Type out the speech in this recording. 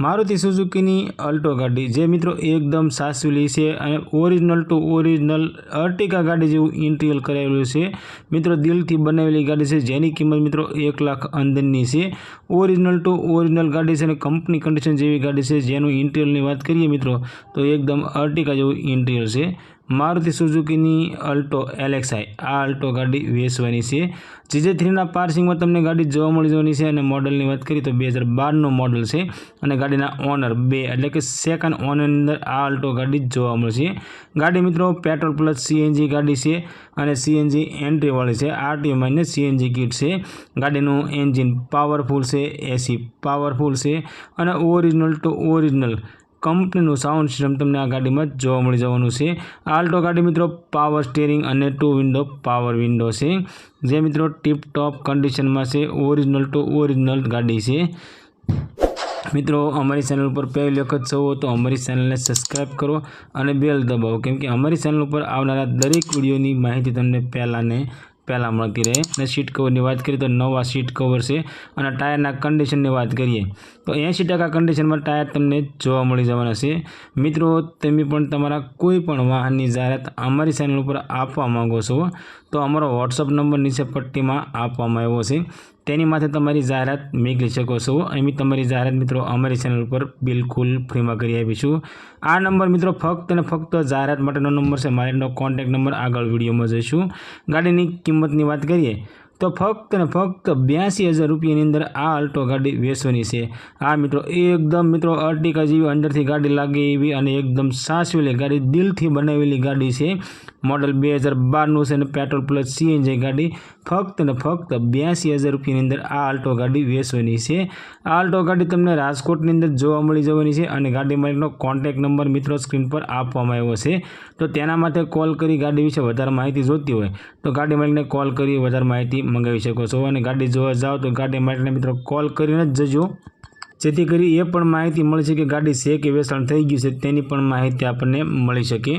મારુતિ સુઝુકીની અલ્ટો ગાડી, જે મિત્રો એકદમ સાસવેલી છે અને ઓરિજિનલ ટુ ઓરિજિનલ અર્ટિકા ગાડી જેવું ઇન્ટિરિયલ કરાવેલું છે. મિત્રો, દિલથી બનાવેલી ગાડી છે, જેની કિંમત મિત્રો એક લાખ અંદરની છે. ઓરિજિનલ ટુ ઓરિજિનલ ગાડી છે અને કંપની કન્ડિશન જેવી ગાડી છે, જેનું ઇન્ટિરિયલની વાત કરીએ મિત્રો, તો એકદમ અર્ટિકા જેવું ઇન્ટિરિયર છે. મારુતિ સુઝુકીની અલ્ટો એલેક્સઆઈ. આ અલ્ટો ગાડી વેચવાની છે. જીજે થ્રીના પાર્સિંગમાં તમને ગાડી જોવા મળી જવાની છે અને મોડલની વાત કરીએ તો બે હજાર બારનું મોડલ છે અને ગાડીના ઓનર બે, એટલે કે સેકન્ડ ઓનરની અંદર આ અલ્ટો ગાડી જોવા મળશે. ગાડી મિત્રો પેટ્રોલ પ્લસ સીએનજી ગાડી છે અને સીએનજી એન્ટ્રીવાળી છે. આરટીઓ માઈને સીએનજી કિટ છે. ગાડીનું એન્જિન પાવરફુલ છે એસી પાવરફુલ છે અને ઓરિજિનલ ટુ ઓરિજિનલ કંપનીનું સાઉન્ડ સિસ્ટમ તમને આ ગાડીમાં જોવા મળી જવાનું છે. આલ્ટો ગાડી મિત્રો પાવર સ્ટેરિંગ અને ટુ વિન્ડો પાવર વિન્ડો છે. જે મિત્રો ટીપ ટોપ કન્ડિશનમાં છે ઓરિજિનલ ટુ ઓરિજિનલ ગાડી છે. મિત્રો, અમારી ચેનલ ઉપર પહેલી વખત છો તો અમારી ચેનલને સબસ્ક્રાઈબ કરો અને બેલ દબાવો. કેમકે અમારી ચેનલ ઉપર આવનારા દરેક વિડીયોની માહિતી તમને પહેલાં ને પહેલાં મળતી રહે અને સીટ કવરની વાત કરીએ તો નવા સીટ કવર છે અને ટાયરના કન્ડિશનની વાત કરીએ. તો એંશી ટકા કન્ડિશનમાં ટાયર તમને જોવા મળી જવાના છે. મિત્રો, તમે પણ તમારા કોઈ પણ વાહનની જાહેરાત અમારી ચેનલ ઉપર આપવા માંગો છો, તો અમારો વોટ્સઅપ નંબર નીચે પટ્ટીમાં આપવામાં આવ્યો છે. તેની માથે તમારી જાહેરાત મોકલી શકો છો. એમ તમારી જાહેરાત મિત્રો અમારી ચેનલ ઉપર બિલકુલ ફ્રીમાં કરી આપીશું. આ નંબર મિત્રો ફક્ત અને ફક્ત જાહેરાત માટેનો નંબર છે. મારીનો કોન્ટેક્ટ નંબર આગળ વિડીયોમાં જઈશું. ગાડીની કિંમતની વાત કરીએ, તો ફક્ત ને ફક્ત બ્યાસી હજાર રૂપિયાની અંદર આ અલ્ટો ગાડી વેચવાની છે. આ મિત્રો, એકદમ મિત્રો અર્ટિકા જેવી અંદરથી ગાડી લાગે એવી અને એકદમ સાચવેલી ગાડી દિલથી બનાવેલી ગાડી છે. મોડલ બે હજાર બારનું છે અને પેટ્રોલ પ્લસ સીએનજી ગાડી. ફક્ત ને ફક્ત બ્યાસી હજાર રૂપિયાની અંદર આ આલ્ટો ગાડી વેચવાની છે. આ આલ્ટો ગાડી તમને રાજકોટની અંદર જોવા મળી જવાની છે અને ગાડી માલિકનો કોન્ટેક નંબર મિત્રો સ્ક્રીન પર આપવામાં આવ્યો છે. તો તેના માટે કોલ કરી ગાડી વિશે વધારે માહિતી જોતી હોય તો ગાડી માલિકને કોલ કરી વધારે માહિતી મંગાવી શકો છો અને ગાડી જોવા જાઓ તો ગાડી માલિકને મિત્રો કોલ કરીને જ જજો. જેથી કરી એ પણ માહિતી મળી શકે ગાડી છે કે વેચાણ થઈ ગયું છે તેની પણ માહિતી આપણને મળી શકે.